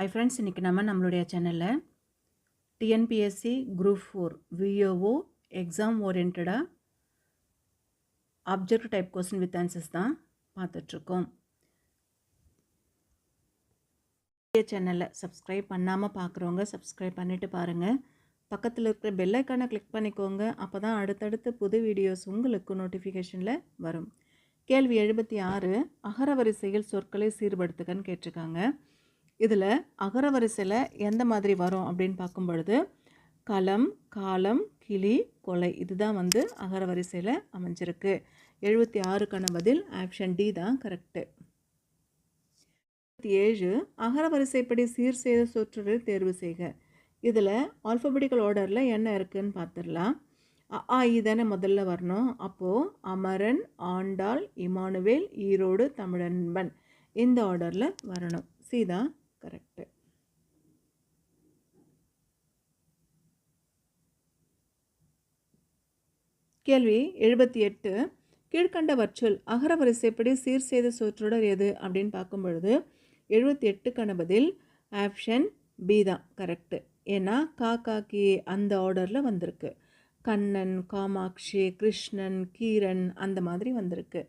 ஐ friends இன்றைக்கி நம்ம நம்மளுடைய சேனலில் TNPSC group four VAO exam ஓரியன்டாக object type question with answers தான் பார்த்துட்ருக்கோம். சேனலை சப்ஸ்கிரைப் பண்ணாமல் பார்க்குறவங்க சப்ஸ்கிரைப் பண்ணிவிட்டு பாருங்கள் பக்கத்தில் இருக்கிற பெல் கிளிக் பண்ணிக்கோங்க. அப்போ தான் அடுத்தடுத்து புது வீடியோஸ் உங்களுக்கு நோட்டிஃபிகேஷனில் வரும். கேள்வி எழுபத்தி ஆறு அகரவரிசையில் சொற்களை சீர்படுத்துகன்னு கேட்டிருக்காங்க. இதில் அகரவரிசையில் எந்த மாதிரி வரும் அப்படின்னு பார்க்கும் பொழுது களம் காலம் கிளி கொலை இதுதான் வந்து அகரவரிசையில் அமைஞ்சிருக்கு. எழுபத்தி ஆறுக்கான பதில் ஆப்ஷன் டி தான் கரெக்டு ஏழு அகரவரிசைப்படி சீர் செய்த சொற்றொடரை தேர்வு செய்க. இதில் ஆல்ஃபபெட்டிக்கல் ஆர்டரில் என்ன இருக்குதுன்னு பார்த்துடலாம். அ ஆ இ தானே முதல்ல வரணும். அப்போது அமரன் ஆண்டாள் இமானுவேல் ஈரோடு தமிழன்பன் இந்த ஆர்டரில் வரணும். சி தான் கரெக்டு கேள்வி எழுபத்தி எட்டு. கீழ்கண்ட அகர அகரவரிசைப்படி சீர் செய்த சொற்றொடர் எது? அப்படின்னு பார்க்கும் பொழுது எழுபத்தி எட்டுக்கான பதில் ஆப்ஷன் பி தான் கரெக்டு ஏன்னா கா காக்கி அந்த ஆர்டரில் வந்திருக்கு. கண்ணன் காமாட்சி கிருஷ்ணன் கீரன் அந்த மாதிரி வந்திருக்கு.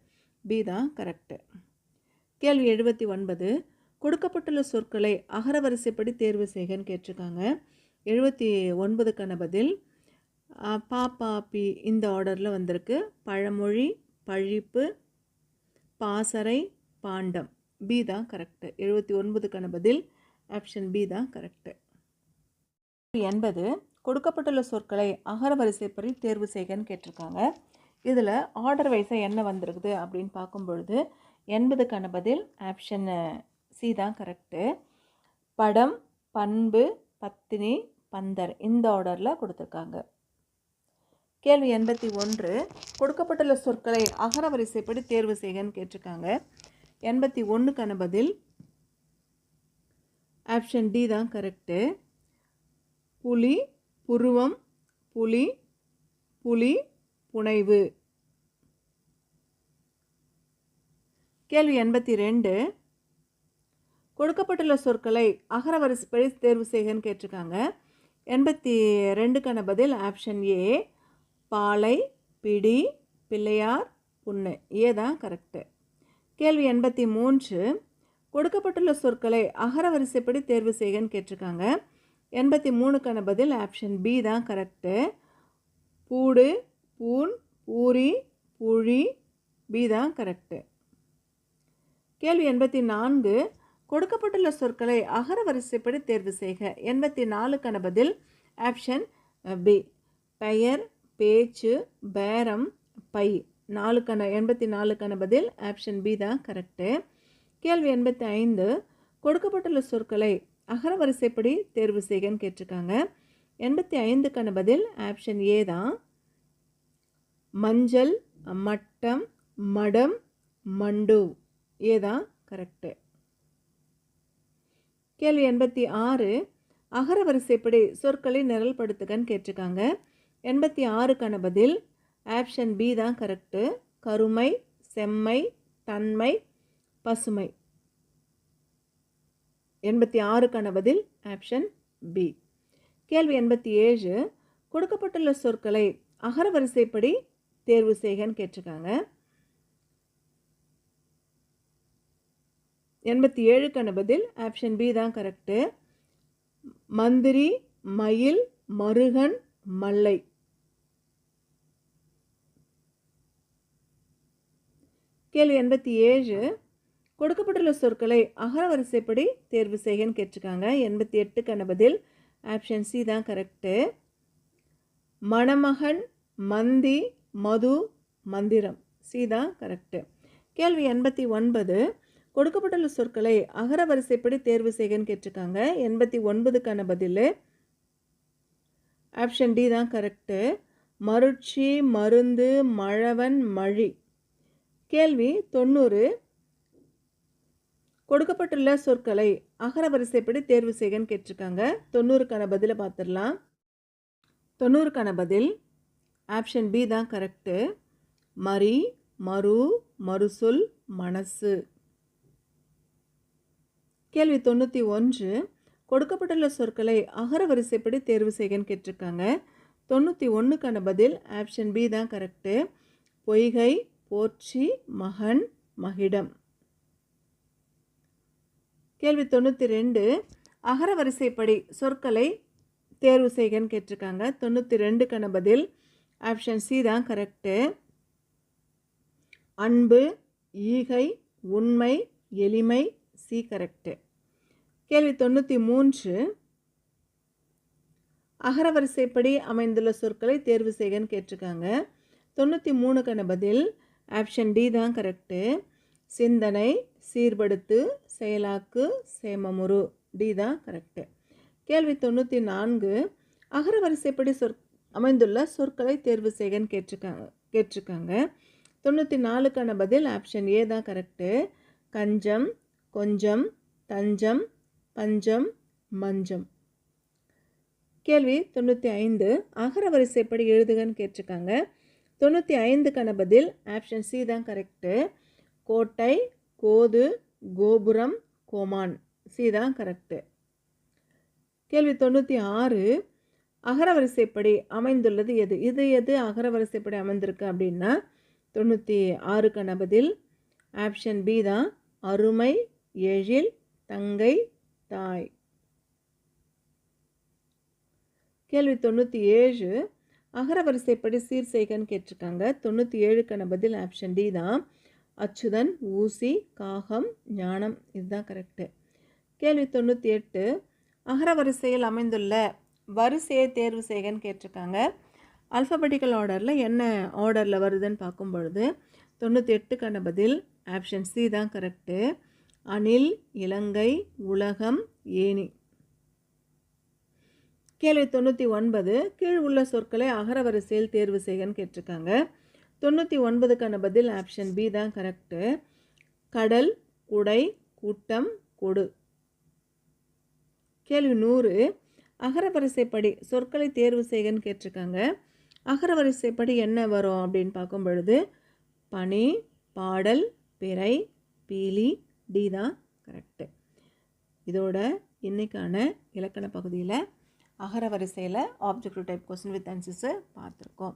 பி தான் கரெக்டு கேள்வி எழுபத்தி ஒன்பது. கொடுக்கப்பட்டுள்ள சொற்களை அகரவரிசைப்படி தேர்வு செய்கன்னு கேட்டிருக்காங்க. எழுபத்தி ஒன்பதுக்கான பதில் பாப்பா பி இந்த ஆர்டரில் வந்திருக்கு. பழமொழி பழிப்பு பாசறை பாண்டம். பி தான் கரெக்டு எழுபத்தி ஒன்பதுக்கான பதில் ஆப்ஷன் பி தான் கரெக்டு எண்பது கொடுக்கப்பட்டுள்ள சொற்களை அகரவரிசைப்படி தேர்வு செய்கன்னு கேட்டிருக்காங்க. இதில் ஆர்டர் வைஸாக என்ன வந்திருக்குது அப்படின்னு பார்க்கும் பொழுது எண்பதுக்கான பதில் ஆப்ஷன் சி தான் கரெக்டு படம் பண்பு பத்தினி பந்தர் இந்த ஆர்டரில் கொடுத்துருக்காங்க. கேள்வி எண்பத்தி ஒன்று. கொடுக்கப்பட்டுள்ள சொற்களை அகர வரிசைப்படி தேர்வு செய்கன்னு கேட்டிருக்காங்க. எண்பத்தி ஒன்றுக்கான பதில் ஆப்ஷன் டி தான் கரெக்டு புலி புருவம் புலி புலி புனைவு. கேள்வி எண்பத்தி ரெண்டு. கொடுக்கப்பட்டுள்ள சொற்களை அகரவரிசைப்படி தேர்வு செய்கன்னு கேட்டிருக்காங்க. எண்பத்தி ரெண்டுக்கான பதில் ஆப்ஷன் ஏ பாலை பிடி பிள்ளையார் புண்ணு. ஏ தான் கரெக்டு கேள்வி எண்பத்தி மூன்று கொடுக்கப்பட்டுள்ள சொற்களை அகரவரிசைப்படி தேர்வு செய்கன்னு கேட்டிருக்காங்க. எண்பத்தி மூணுக்கான பதில் ஆப்ஷன் பி தான் கரெக்டு பூடு பூன் பூரி புழி பி தான் கரெக்டு கேள்வி எண்பத்தி நான்கு கொடுக்கப்பட்டுள்ள சொற்களை அகரவரிசைப்படி தேர்வு செய்க. எண்பத்தி நாலுக்கான பதில் ஆப்ஷன் பி பெயர் பேச்சு பேரம் பை. நாலுக்கான எண்பத்தி நாலுக்கான பதில் ஆப்ஷன் பி தான் கரெக்டு கேள்வி எண்பத்தி ஐந்து கொடுக்கப்பட்டுள்ள சொற்களை அகரவரிசைப்படி தேர்வு செய்கன்னு கேட்டிருக்காங்க. எண்பத்தி ஐந்துக்கான பதில் ஆப்ஷன் ஏ தான். மஞ்சள் மட்டம் மடம் மண்டு. ஏதான் கரெக்டு கேள்வி எண்பத்தி ஆறு அகர வரிசைப்படி சொற்களை நிரல்படுத்துகன்னு கேட்டிருக்காங்க. எண்பத்தி ஆறுக்கான பதில் ஆப்ஷன் பி தான் கரெக்டு கருமை செம்மை தன்மை பசுமை. எண்பத்தி ஆறுக்கான பதில் ஆப்ஷன் பி கேள்வி எண்பத்தி ஏழு கொடுக்கப்பட்டுள்ள சொற்களை அகர வரிசைப்படி தேர்வு செய்கன்னு கேட்டிருக்காங்க. எண்பத்தி ஏழுக்கான பதில் ஆப்ஷன் பி தான் கரெக்டு மந்திரி மயில் மருகன் மல்லை. கேள்வி எண்பத்தி ஏழு. கொடுக்கப்பட்டுள்ள சொற்களை அகரவரிசைப்படி தேர்வு செய்கன்னு கேட்டிருக்காங்க. எண்பத்தி எட்டுக்கான பதில் ஆப்ஷன் சி தான் கரெக்டு மணமகன் மந்தி மது மந்திரம். சி தான் கரெக்டு கேள்வி எண்பத்தி ஒன்பது. கொடுக்கப்பட்டுள்ள சொற்களை அகரவரிசைப்படி தேர்வு செய்கன்னு கேட்டிருக்காங்க. எண்பத்தி ஒன்பதுக்கான பதில். ஆப்ஷன் டி தான் கரெக்டு மருட்சி மருந்து மழவன் மழி. கேள்வி தொண்ணூறு. கொடுக்கப்பட்டுள்ள சொற்களை அகர வரிசைப்படி தேர்வு செய்கன்னு கேட்டிருக்காங்க. தொண்ணூறுக்கான பதிலை பார்த்துடலாம். தொண்ணூறுக்கான பதில். ஆப்ஷன் பி தான் கரெக்டு மரி மறு மறுசொல் மனசு. கேள்வி தொண்ணூற்றி ஒன்று கொடுக்கப்பட்டுள்ள சொற்களை அகர வரிசைப்படி தேர்வு செய்கன்னு கேட்டிருக்காங்க. தொண்ணூற்றி ஒன்றுக்கான பதில் ஆப்ஷன் பி தான் கரெக்டு பொய்கை போற்றி மகன் மகிடம். கேள்வி தொண்ணூற்றி ரெண்டு அகர வரிசைப்படி சொற்களை தேர்வு செய்கன்னு கேட்டிருக்காங்க. தொண்ணூற்றி ரெண்டுக்கான பதில் ஆப்ஷன் சி தான் கரெக்டு அன்பு ஈகை உண்மை எளிமை சி கரெக்டு கேள்வி தொண்ணூற்றி மூன்று. அகரவரிசைப்படி அமைந்துள்ள சொற்களை தேர்வு செய்கன்னு கேட்டிருக்காங்க. தொண்ணூற்றி மூணுக்கான பதில் ஆப்ஷன் டி தான் கரெக்டு சிந்தனை சீர்படுத்து செயலாக்கு சேமமுறு டி தான் கரெக்டு கேள்வி தொண்ணூற்றி நான்கு. அகரவரிசைப்படி சொற் அமைந்துள்ள சொற்களை தேர்வு செய்கன்னு கேட்டிருக்காங்க கேட்டிருக்காங்க. தொண்ணூற்றி நாலுக்கான பதில் ஆப்ஷன் ஏ தான் கரெக்டு கஞ்சம் கொஞ்சம் தஞ்சம் பஞ்சம் மஞ்சம். கேள்வி தொண்ணூற்றி ஐந்து. அகர வரிசைப்படி எழுதுகன்னு கேட்டிருக்காங்க. தொண்ணூற்றி ஐந்துக்கான பதில் ஆப்ஷன் சி தான் கரெக்டு கோட்டை கோது கோபுரம் கோமான். சி தான் கரெக்டு கேள்வி தொண்ணூற்றி ஆறு. அகரவரிசைப்படி அமைந்துள்ளது எது? இது எது அகரவரிசைப்படி அமைந்திருக்கு அப்படின்னா தொண்ணூற்றி ஆறுக்கான பதில் ஆப்ஷன் பி தான் அருமை எழில் தங்கை தாய். கேள்வி தொண்ணூற்றி ஏழு. அகரவரிசைப்படி சீர் செய்கன்னு கேட்டிருக்காங்க தொண்ணூற்றி ஏழுக்கான பதில் ஆப்ஷன் டி தான். அச்சுதன் ஊசி காகம் ஞானம். இதுதான் கரெக்டு கேள்வி தொண்ணூற்றி எட்டு. அகரவரிசையில் அமைந்துள்ள வரிசையை தேர்வு செய்கன்னு கேட்டிருக்காங்க. அல்ஃபபெட்டிக்கல் ஆர்டரில் என்ன ஆர்டரில் வருதுன்னு பார்க்கும் பொழுது தொண்ணூற்றி எட்டுக்கான பதில் ஆப்ஷன் சி தான் கரெக்டு அணில் இலங்கை உலகம் ஏனி கேள்வி தொண்ணூற்றி ஒன்பது கீழ் உள்ள சொற்களை அகரவரிசையில் தேர்வு செய்கன்னு கேட்டிருக்காங்க. தொண்ணூற்றி ஒன்பதுக்கான பதில் ஆப்ஷன் பி தான் கரெக்டு கடல் குடை கூட்டம் கொடு. கேள்வி நூறு அகரவரிசைப்படி சொற்களை தேர்வு செய்கன்னு கேட்டிருக்காங்க. அகரவரிசைப்படி என்ன வரும் அப்படின்னு பார்க்கும் பொழுது பனி பாடல் பிறை பீலி டி தான் கரெக்டு இதோட இன்றைக்கான இலக்கண பகுதியில் அகர வரிசையில் objective type question with answers பார்த்துருக்கோம்.